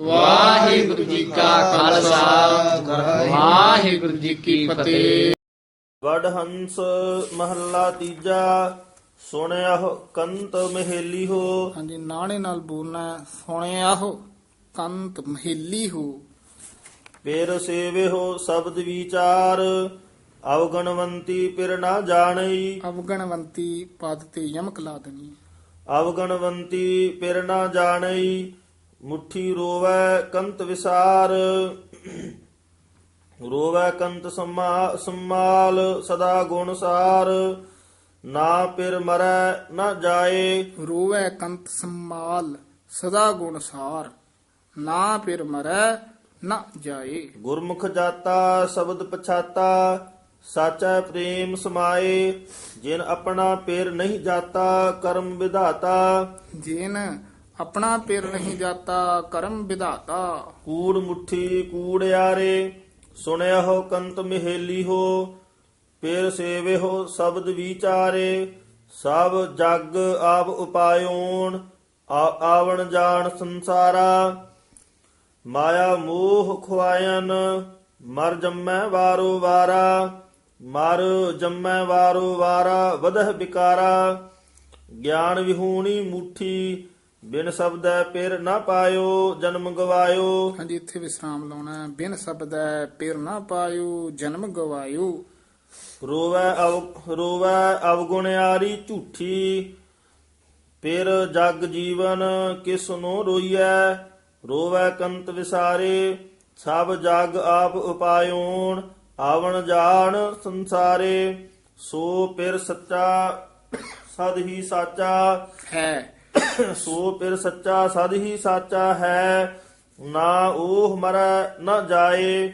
ਵਾਹਿਗੁਰੂ ਜੀ ਕਾ ਖਾਲਸਾ। ਵਾਹਿਗੁਰੂ ਜੀ ਕੀ ਫਤਿਹ। ਵਡ ਹੰਸ ਮਹੱਲਾ ਤੀਜਾ। ਸੁਣਿਆ ਕੰਤ ਮਹੇਲੀ ਹੋ। ਹਾਂਜੀ ਨਾਣੇ ਨਾਲ ਬੋਲਣਾ ਹੈ। ਸੁਣਿਆ ਹੋ ਕੰਤ ਮਹੇਲੀ ਹੋ। ਪੇਰ ਸੇਵੇ ਹੋ ਸ਼ਬਦ ਵਿਚਾਰ। ਅਵਗਣਵੰਤੀ ਪਿਰ ਨਾ ਜਾਣਈ। ਅਵਗਣਵੰਤੀ ਪਦ ਤੇ ਯਮਕ ਲਾ ਦੇਣੀ ਅਵਗਣਵੰਤੀ ਪਿਰ ਨਾ ਜਾਣਈ। ਮੁਠੀ ਰੋਵੈ ਕੰਤ ਵਿਸਾਰ। ਰੋਵੈ ਕੰਤ ਸਮਾ ਸੰਮਾਲ ਸਦਾ ਗੁਣ ਸਾਰ। ਨਾ ਪਿਰ ਮਰੈ ਨਾ ਜਾਏ। ਰੋਵੈ ਕੰਤ ਸੰਮਾਲ ਸਦਾ ਗੁਣ ਸਾਰ। ਨਾ ਫਿਰ ਮਰੈ ਨਾ ਜਾਏ। ਗੁਰਮੁਖ ਜਾਤਾ ਸ਼ਬਦ ਪਛਾਤਾ ਸਾਚਾ ਪ੍ਰੇਮ ਸਮਾਏ। ਜਿਨ ਆਪਣਾ ਪੇਰ ਨਹੀਂ ਜਾਤਾ ਕਰਮ ਵਿਧਾਤਾ। ਜੇਨ ਆਪਣਾ ਪਿਰ ਨਹੀਂ ਜਾਤਾ, ਕਰਮ ਵਿਧਾਤਾ। ਕੂੜ ਮੁਠੀ ਕੂੜਿਆਰੇ ਸੁਣਿਆ ਹੋ ਕੰਤ ਮਹੇਲੀ ਹੋ। ਪੇਰ ਸੇਵੇ ਹੋ ਸ਼ਬਦ ਵਿਚਾਰੇ, ਸਭ ਜਗ ਆਪ ਉਪਾਇਓਣ ਆਵਣ ਜਾਣ ਸੰਸਾਰਾ। ਮਾਇਆ ਮੋਹ ਖੁਆਇਨ, ਮਰ ਜੰਮੈ ਵਾਰੋ ਵਾਰਾ, ਮਰ ਜੰਮੈ ਵਾਰੋ ਵਾਰਾ ਵਦਹ ਵਿਕਾਰਾ। ਗਿਆਨ ਵਿਹੂਣੀ ਮੁਠੀ ਬਿਨ ਸ਼ਬਦੈ ਪਿਰ ਨਾ ਪਾਇਓ ਜਨਮ ਗਵਾਇਓ। ਹਾਂਜੀ ਇੱਥੇ ਵਿਸਰਾਮ ਲਾਉਣਾ ਹੈ। ਬਿਨ ਸ਼ਬਦੈ ਪਿਰ ਨਾ ਪਾਇਓ ਜਨਮ ਗਵਾਇਓ। ਰੋਵੈ ਅਵ ਰੋਵੈ ਅਵਗੁਣਿਆਰੀ ਝੂਠੀ। ਪਿਰ ਜਗ ਜੀਵਨ ਕਿਸ ਨੂੰ ਰੋਈਐ? ਰੋਵੈ ਕੰਤ ਵਿਸਾਰੇ ਸਭ ਜਗ ਆਪ ਉਪਾਇਓਣ। ਆਵਣ ਜਾਣ ਸੰਸਾਰੇ ਸੋ ਪਿਰ ਸੱਚਾ ਸਦ ਹੀ ਸਾਚਾ। ਹੈ। ਸੋ ਪਿਰ ਸੱਚਾ ਸਦ ਹੀ ਸਾਚਾ ਹੈ, ਨਾ ਉਹ ਮਰੈ ਨਾ ਜਾਏ,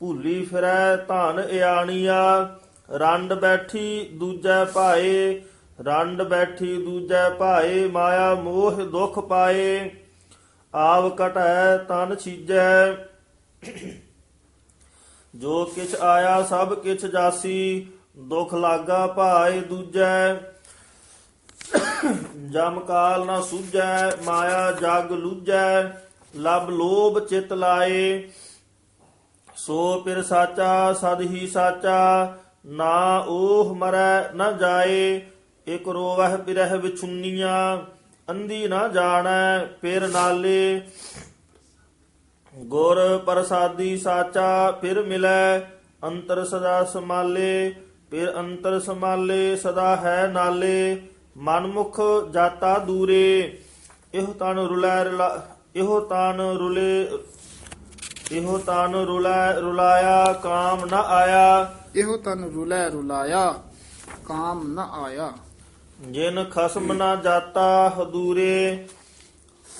ਭੂਲੀ ਫਿਰੈ ਧਨ ਇਆਣੀਆ, ਰੰਡ ਬੈਠੀ ਦੂਜੈ ਭਾਏ, ਰੰਡ ਬੈਠੀ ਦੂਜੈ ਭਾਏ, ਮਾਇਆ ਮੋਹ ਦੁਖ ਪਾਏ, ਆਵ ਕਟੈ ਤਨ ਛੀਜੈ। ਜੋ ਕਿਛ ਆਇਆ ਸਭ ਕਿਛ ਜਾਸੀ, ਦੁਖ ਲਾਗਾ ਭਾਏ ਦੂਜੈ ਜਮ ਕਾਲ ਨਾ ਸੂਝੈ, ਮਾਇਆ ਜਗ ਲੂਝੈ, ਲਬ ਲੋਭ ਚਿਤ ਲਾਏ। ਸੋ ਪਿਰ ਸਾਚਾ, ਸਦ ਹੀ ਸਾਚਾ, ਨਾ ਓਹ ਮਰੈ ਨਾ ਜਾਏ। ਇਕ ਰੋਵਹਿ ਬਿਰਹਿ ਵਿਛੁੰਨੀਆਂ, ਅੰਧੀ ਨਾ ਜਾਣੈ ਪਿਰ ਨਾਲੇ। ਗੁਰ ਪ੍ਰਸਾਦੀ ਸਾਚਾ, ਫਿਰ ਮਿਲੈ, ਅੰਤਰ ਸਦਾ ਸਮਾਲੇ ਫਿਰ ਅੰਤਰ ਸਮਾਲੇ ਸਦਾ ਹੈ ਨਾਲੇ। ਮਨਮੁਖ ਜਾਤਾ ਦੂਰੇ ਇਹੋ ਤਨ ਰੁਲੈ ਰੁਲਾ- ਇਹੋ ਤਨ ਰੁਲੇ ਇਹੋ ਤਨ ਰੁਲੈ ਰੁਲਾਇਆ ਕਾਮ ਨ ਆਇਆ। ਇਹੋ ਤਨ ਰੁਲੈ ਰੁਲਾਇਆ ਕਾਮ ਨ ਆਇਆ। ਜਿਨ ਖਸਮ ਨ ਜਾਤਾ ਹਦੂਰੇ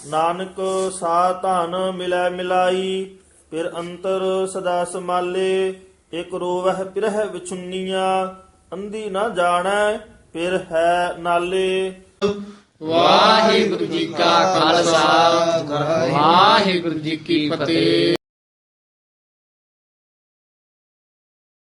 ਨਾਨਕ ਸਾ ਧਨ ਮਿਲੈ ਮਿਲਾਈ ਫਿਰ ਅੰਤਰ ਸਦਾ ਸਮਾਲੇ ਇਕ ਰੋਵਹਿ ਪਿਰਹਿ ਵਿਛੁੰਨੀਆਂ ਅੰਧੀ ਨਾ ਜਾਣੈ ਫਿਰ ਹੈ ਨਾਲੇ ਵਾਹਿਗੁਰੂ ਜੀ ਕਾ ਖਾਲਸਾ ਵਾਹਿਗੁਰੂ ਜੀ ਕੀ ਫਤਿਹ।